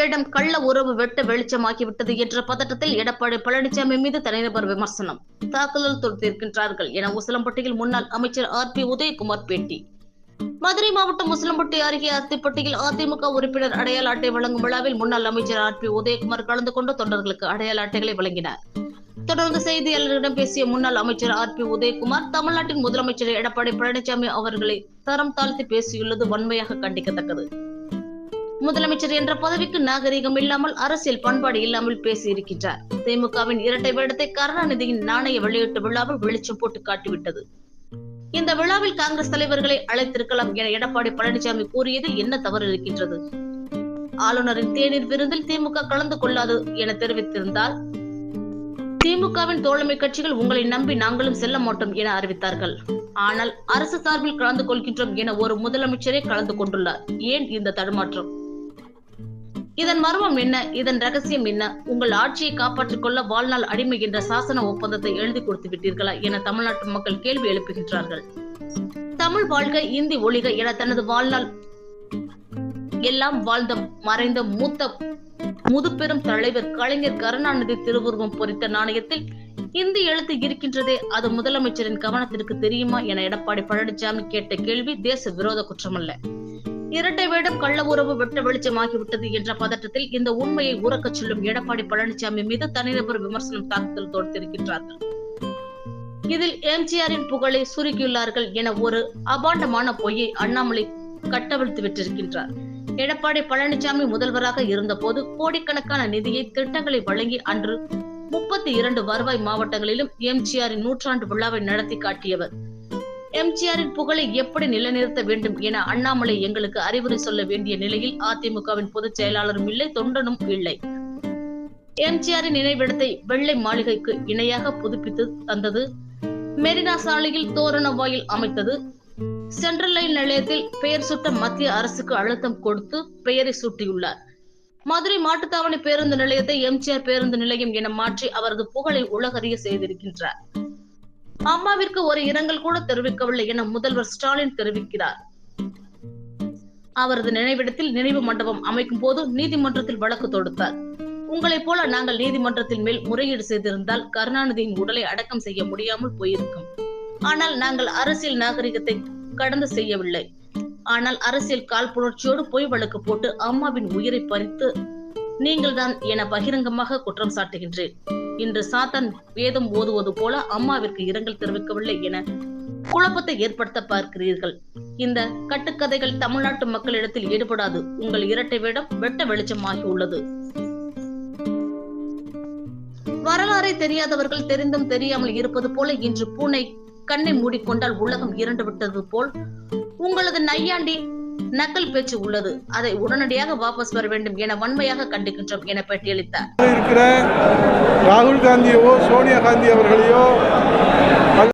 வேடம் கள்ள உறவு வெட்ட வெளிச்சமாகிவிட்டது என்ற பதட்டத்தில் எடப்பாடி பழனிசாமி மீது தனிநபர் விமர்சனம். தாக்குதல் தொடுத்திருக்கின்றார்கள் என உசிலம்பட்டியில் முன்னாள் அமைச்சர் ஆர் பி உதயகுமார் பேட்டி. மதுரை மாவட்டம் உசிலம்பட்டி அருகே அத்திப்பட்டியில் அதிமுக உறுப்பினர் அடையாள அட்டை வழங்கும் விழாவில் முன்னாள் அமைச்சர் ஆர் பி உதயகுமார் கலந்து கொண்டு தொண்டர்களுக்கு அடையாள அட்டைகளை வழங்கினார். தொடர்ந்து செய்தியாளர்களிடம் பேசிய முன்னாள் அமைச்சர் ஆர் பி உதயகுமார் தமிழ்நாட்டின் முதலமைச்சர் எடப்பாடி பழனிசாமி அவர்களை தரம் தாழ்த்தி பேசியுள்ளது வன்மையாக கண்டிக்கத்தக்கது. முதலமைச்சர் என்ற பதவிக்கு நாகரிகம் இல்லாமல் அரசியல் பண்பாடு இல்லாமல் பேசியிருக்கின்றார். திமுகவின் இரட்டை வேடத்தை கருணாநிதியின் நாணய வெளியீட்டு விழாவில் வெளிச்சம் போட்டு காட்டிவிட்டது. இந்த விழாவில் காங்கிரஸ் தலைவர்களை அழைத்திருக்கலாம் என எடப்பாடி பழனிசாமி கூறியதில் என்ன தவறு இருக்கின்றது? ஆளுநரின் தேநீர் விருந்தில் திமுக கலந்து கொள்ளாது என தெரிவித்திருந்தால் திமுகவின் தோழமை கட்சிகள் உங்களை நம்பி நாங்களும் செல்ல மாட்டோம் என அறிவித்தார்கள். ஆனால் அரசு சார்பில் கலந்து கொள்கின்றோம் என ஒரு முதலமைச்சரே கலந்து கொண்டுள்ளார். ஏன் இந்த தடுமாற்றம்? இதன் மர்மம் என்ன? இதன் ரகசியம் என்ன? உங்கள் ஆட்சியை காப்பாற்றிக் கொள்ள வாழ்நாள் அடிமை என்ற சாசன ஒப்பந்தத்தை எழுதி கொடுத்து விட்டீர்களா என தமிழ்நாட்டு மக்கள் கேள்வி எழுப்புகின்றார்கள். தமிழ் வாழ்க இந்தி ஒழிக என தனது வாழ்நாள் எல்லாம் வாழ்ந்த மறைந்த மூத்த முதுபெரும் தலைவர் கலைஞர் கருணாநிதி திருவுருவம் பொறித்த நாணயத்தில் இந்தி எழுத்து இருக்கின்றதே அது முதலமைச்சரின் கவனத்திற்கு தெரியுமா என எடப்பாடி பழனிசாமி கேட்ட கேள்வி தேச விரோத குற்றமல்ல. இரட்டை வேடம் கள்ள உறவு வெட்ட வெளிச்சமாகிவிட்டது என்ற பதட்டத்தில் இந்த உண்மையை உறக்கச் சொல்லும் எடப்பாடி பழனிசாமி மீது தனிநபர் விமர்சனம் தாக்குதல் தொடுத்திருக்கின்றார்கள். இதில் எம்ஜிஆரின் புகழை சுருக்கியுள்ளார்கள் என ஒரு அபாண்டமான பொய்யை அண்ணாமலை கட்டவிழ்த்து விட்டிருக்கின்றார். எடப்பாடி பழனிசாமி முதல்வராக இருந்தபோது கோடிக்கணக்கான நிதியை திட்டங்களை வழங்கி அன்று முப்பத்தி இரண்டு வருவாய் மாவட்டங்களிலும் எம்ஜிஆரின் நூற்றாண்டு விழாவை நடத்தி காட்டியவர். எம்ஜிஆரின் புகழை எப்படி நிலைநிறுத்த வேண்டும் என அண்ணாமலை எங்களுக்கு அறிவுரை சொல்ல வேண்டிய நிலையில் அதிமுகவின் பொதுச் செயலாளரும் இல்லை தொண்டனும் இல்லை. எம்ஜிஆரின் நினைவிடத்தை வெள்ளை மாளிகைக்கு இணையாக புதுப்பித்து தந்தது மெரினா சாலையில் தோரண வாயில் அமைத்தது சென்ட்ரல் லைன் நிலையத்தில் பெயர் சுட்ட மத்திய அரசுக்கு அழுத்தம் கொடுத்து பெயரை சூட்டியுள்ளார். மதுரை மாட்டுத்தாவணி பேருந்து நிலையத்தை எம்ஜிஆர் பேருந்து நிலையம் என மாற்றி அவரது புகழை உலகறிய செய்திருக்கின்றார். அம்மாவிற்கு ஒரு இரங்கல் கூட தெரிவிக்கவில்லை என முதல்வர் ஸ்டாலின் தெரிவிக்கிறார். அவரது நினைவிடத்தில் நினைவு மண்டபம் அமைக்கும் போது நீதிமன்றத்தில் வழக்கு தொடுத்தார். உங்களைப் போல நாங்கள் நீதிமன்றத்தின் மேல் முறையீடு செய்திருந்தால் கருணாநிதியின் உடலை அடக்கம் செய்ய முடியாமல் போயிருக்கும். ஆனால் நாங்கள் அரசியல் நாகரிகத்தை கடந்து செய்யவில்லை. ஆனால் அரசியல் காழ்ப்புணர்ச்சியோடு பொய் வழக்கு போட்டு அம்மாவின் உயிரை பறித்து நீங்கள்தான் என பகிரங்கமாக குற்றம் சாட்டுகின்றேன். இன்று சாத்தான் வேதம் ஓதுவது போல அம்மாவிற்கு இரங்கல் தெரிவிக்கவில்லை என குழப்பத்தை ஏற்படுத்த பார்க்கிறீர்கள். இந்த கட்டுக்கதைகள் தமிழ்நாட்டு மக்களிடத்தில் ஈடுபடாது. உங்கள் இரட்டை வேடம் வெட்ட வெளிச்சமாகி உள்ளது. வரலாறை தெரியாதவர்கள் தெரிந்தும் தெரியாமல் இருப்பது போல இன்று பூனை கண்ணை மூடிக்கொண்டால் உலகம் இரண்டு விட்டது போல். உங்களது நையாண்டி நக்கல் பேச்சு உள்ளது. அதை உடனடியாக வாபஸ் பெற வேண்டும் என வன்மையாக கண்டிக்கின்றோம் என பேட்டியளித்தார். இருக்கிற ராகுல் காந்தியவோ சோனியா காந்தி அவர்களையோ